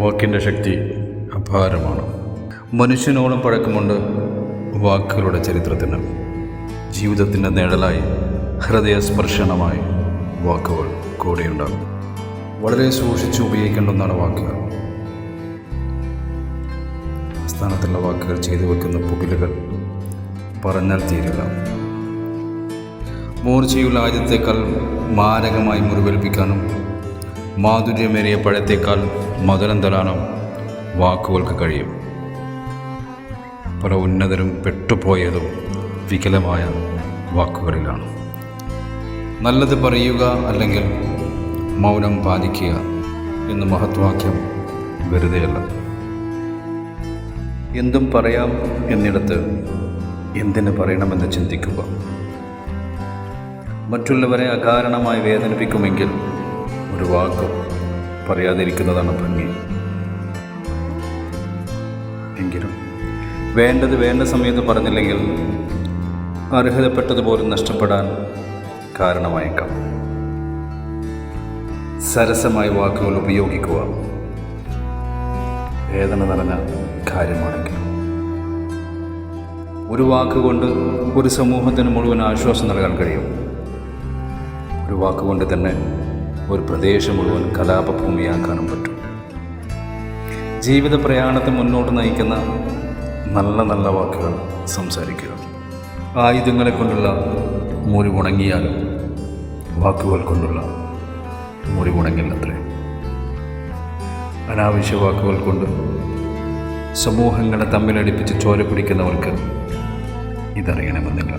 വാക്കിന്റെ ശക്തി അപാരമാണ്. മനുഷ്യനോളം പഴക്കമുണ്ട് വാക്കുകളുടെ ചരിത്രത്തിന്. ജീവിതത്തിന്റെ നിഴലായി ഹൃദയസ്പർശനമായി വാക്കുകൾ കൂടെയുണ്ടാകും വളരെ സൂക്ഷിച്ച് ഉപയോഗിക്കേണ്ട ഒന്നാണ് വാക്കുകൾ. സ്ഥാനത്തുള്ള വാക്കുകൾ ചെയ്തു വെക്കുന്ന പുകിലുകൾ പറഞ്ഞാൽ തീരില്ല. മൂർച്ചയുള്ള ആദ്യത്തേക്കാൾ മാരകമായി മുറിവേൽപ്പിക്കാനും മാധുര്യമേറിയ പഴത്തേക്കാൾ മധുരം തരാനും വാക്കുകൾക്ക് കഴിയും. പല ഉന്നതരും പെട്ടുപോയതും വികലമായ വാക്കുകളിലാണ്. നല്ലത് പറയുക അല്ലെങ്കിൽ മൗനം പാലിക്കുക എന്ന മഹത്വാക്യം വെറുതെയല്ല. എന്തും പറയാം എന്നിടത്ത് എന്തിന് പറയണമെന്ന് ചിന്തിക്കുക. മറ്റുള്ളവരെ അകാരണമായി വേദനിപ്പിക്കുമെങ്കിൽ ഒരു വാക്കും പറയാതിരിക്കുന്നതാണ് ഭംഗി. എങ്കിലും വേണ്ടത് വേണ്ട സമയത്ത് പറഞ്ഞില്ലെങ്കിൽ അർഹതപ്പെട്ടതുപോലും നഷ്ടപ്പെടാൻ കാരണമായേക്കാം. സരസമായ വാക്കുകൾ ഉപയോഗിക്കുക വേദന നിറഞ്ഞ കാര്യമാണെങ്കിൽ. ഒരു വാക്കുകൊണ്ട് ഒരു സമൂഹത്തിന് മുഴുവൻ ആശ്വാസം നൽകാൻ കഴിയും. ഒരു വാക്കുകൊണ്ട് തന്നെ ഒരു പ്രദേശം മുഴുവൻ കലാപഭൂമിയാക്കാനും പറ്റും. ജീവിത പ്രയാണത്തെ മുന്നോട്ട് നയിക്കുന്ന നല്ല നല്ല വാക്കുകൾ സംസാരിക്കുക. ആയുധങ്ങളെ കൊണ്ടുള്ള മുറിവുണങ്ങിയാലും വാക്കുകൾ കൊണ്ടുള്ള മുറിവുണങ്ങില്ലത്രേ അനാവശ്യ വാക്കുകൾ കൊണ്ട് സമൂഹങ്ങളെ തമ്മിലടിപ്പിച്ച് ചോര പിടിക്കുന്നവർക്ക് ഇതറിയണമെന്നില്ല.